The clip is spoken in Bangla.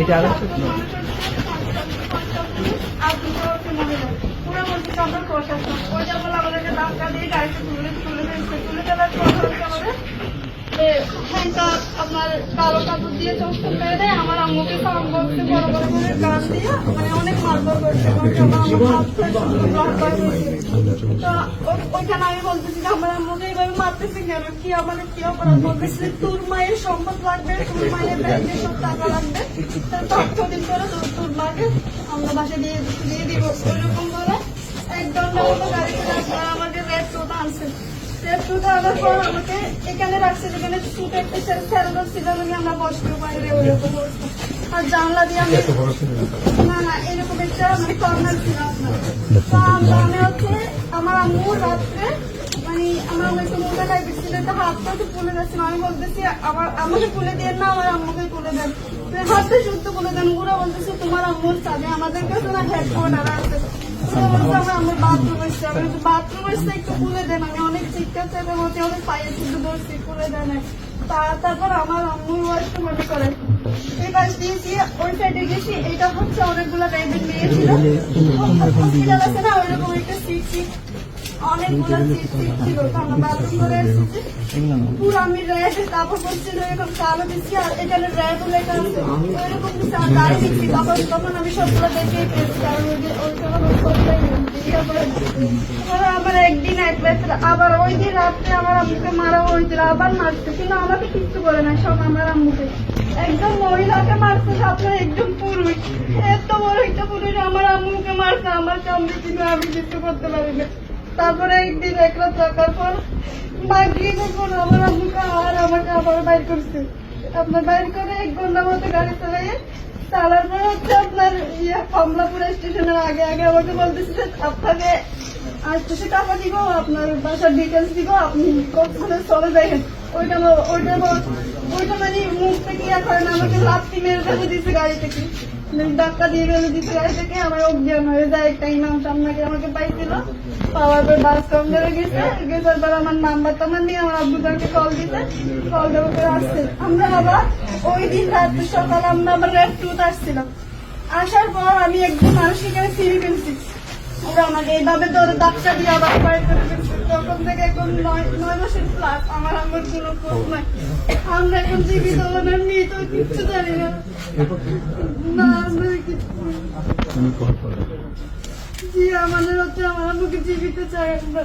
এটা হ্যান্ডকাপ আপনার কালো কাপড় দিয়ে চোখ পেয়ে দেয় আমার আম্মুকে বক্সে বড় বড় করে গান দিয়ে মানে অনেক মারধর করছে। তো ওইখানে আমি বলতেছি আম্মুকে মারতেছি কেন কি আমাদের কি অপরাধ বলতেছি? তোর মায়ের সম্পদ লাগবে তোর মায়ের ব্যাংকে সব টাকা লাগবে। তার ছদিন করে তোর তোর মাকে আমরা বাসে দিয়ে দিয়ে দিব। ওইরকম করে এক ঘণ্টা মতো গাড়ি করে আসবে আমাকে রেড টোটা আনছে। রেড টোটা আনার পর আমাকে এখানে রাখছে যেখানে সুট একটা স্যারোর ছিল আমি আমরা বসতে পারি ওইরকম আর জানলা দিয়ে আমি না না এরকম একটা মানে কর্নার ছিল আপনার। তো আমরা আমি হচ্ছে আমার আম্মু রাত্রে মানে আমার একটু মোটা টাইপের ছিল তো হাতটা একটু তুলে যাচ্ছিল আমি বলতেছি আমার আমাকে তুলে দেন না আমার আম্মুকে তুলে দেন। হাতটা শুদ্ধ তুলে দেন। ওরা বলতেছে তোমার আম্মুর চাবি আমাদের কাছে না হেডফোন আর আছে। আমার বাথরুম এসছে। আমি বাথরুম এসছে একটু তুলে দেন। আমি অনেক চিৎকার চেপে অনেক পায়ে শুদ্ধ ধরছি তুলে দেন। তারপর আমার আম্মুর ওয়াইফ মনে করে এই পাশ দিয়েছি ওই সাইডে গেছি এটা হচ্ছে অনেকগুলো টাইপের মেয়ে ছিল। হসপিটাল আছে না ওইরকম একটা সিট সিট আমি র্যাড কাপড় পরছিল এরকম কালো দিচ্ছি আর এখানে র্যাড লেখা আছে। ওইরকম দিচ্ছি দিচ্ছি তখন তখন আমি সবগুলো দেখেই পেয়েছি কারণ ওই যে আবার একদিন এক রাত্রে আবার ওই দিন রাত্রে আমার আম্মুকে মারা হয়েছিল আবার মারছে। কিন্তু আমাকে কিচ্ছু করে না সব আমার আম্মুকে। একদম মহিলাকে মারছে আপনার একদম পুরুষ। এত বড় একটা পুরুষ আমার আম্মুকে মারছে আমার কামড়ে কিন্তু আমি কিছু করতে পারি না। তারপরে একদিন এক রাত থাকার পর মাগরিবের পর আমার আম্মুকে আর আমাকে আবার বাইর করছে। আপনার বাইর করে এক ঘণ্টা মতো গাড়ি চালিয়ে চালার পর হচ্ছে আপনার ইয়ে কমলাপুর স্টেশনের আগে আগে আমাকে বলতেছে, আপনাকে আসতেছে টাকা দিব, আপনার বাসার ডিটেলস দিব, আপনি কখনো চলে যাবেন? ওইটা ওইটা ওইটা মানে না? আমাকে ফেলে দিচ্ছে গাড়ি থেকে। মানে দিয়ে গাড়ি থেকে, আমার হয়ে যায়। একটা আমাকে পাওয়ার পর গেছে। আমার নাম্বার নিয়ে আমার কল দিতে কল আসছে। আমরা আবার ওই দিন আমরা আবার আসছিলাম। আসার পর আমি একজন মানুষ এখানে ফিরে ফেলছি। আমাকে এইভাবে ধরে দিয়ে আবার তখন থেকে এখন নয় মাসের প্লাস আমার আমার কোনো খোঁজ নাই। আমরা এখন জীবিত না মৃত কিচ্ছু জানি না। না, আমরা জি, আমাদের হচ্ছে আমার আমাকে জীবিত চাই আমরা।